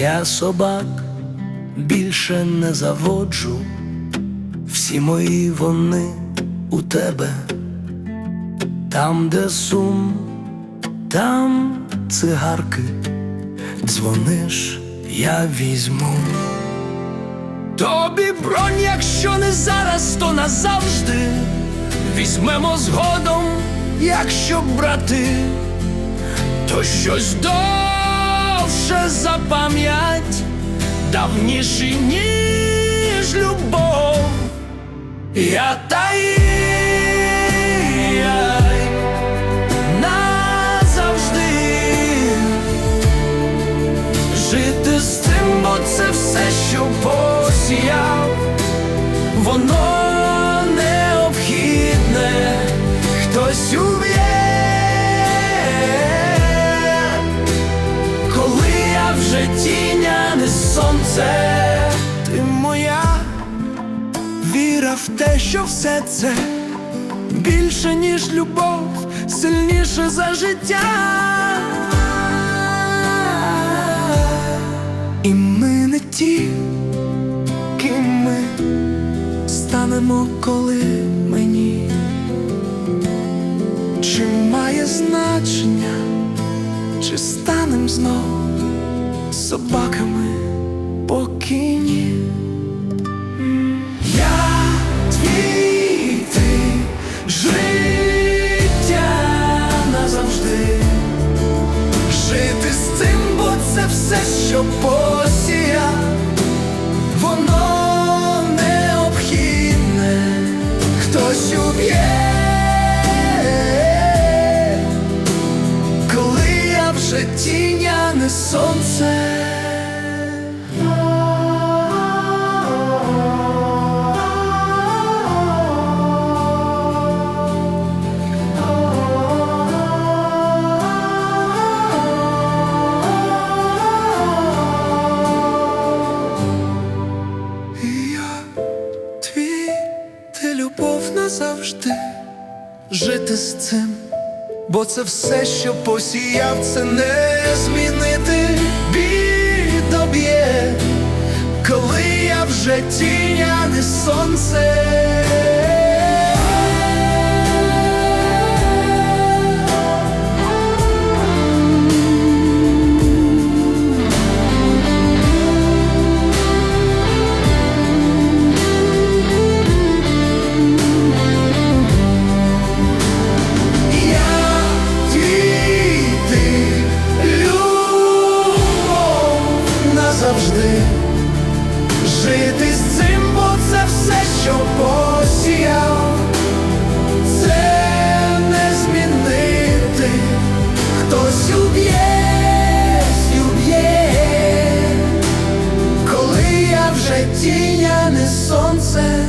Я собак більше не заводжу, всі мої вони у тебе, там, де сум, там цигарки, дзвониш, я візьму. Тобі бронь, якщо не зараз, то назавжди. Візьмемо згодом, якщо брати, то щось довше за пам'ять, давніший, ніж любов. Я таїй назавжди жити з цим, бо це все, що посіяв, воно необхідне, сонце, ти моя віра в те, що все це більше, ніж любов, сильніше за життя. І ми не ті, ким ми станемо, коли мені. Чи має значення, чи станем знов собаками покійні? Я твій ти життя назавжди. Жити з цим, бо це все, що посія, воно необхідне, хтось уб'є, коли я вже тіня, не сонце. Любов назавжди. Жити з цим, бо це все, що посіяв, це не змінити. Бідоб'є, доб'є, коли я вже тіня, не сонце. назавжди, жити з цим, бо це все, що посіяв, це не змінити, хтось уб'є, уб'є, коли я вже тіня, не сонце.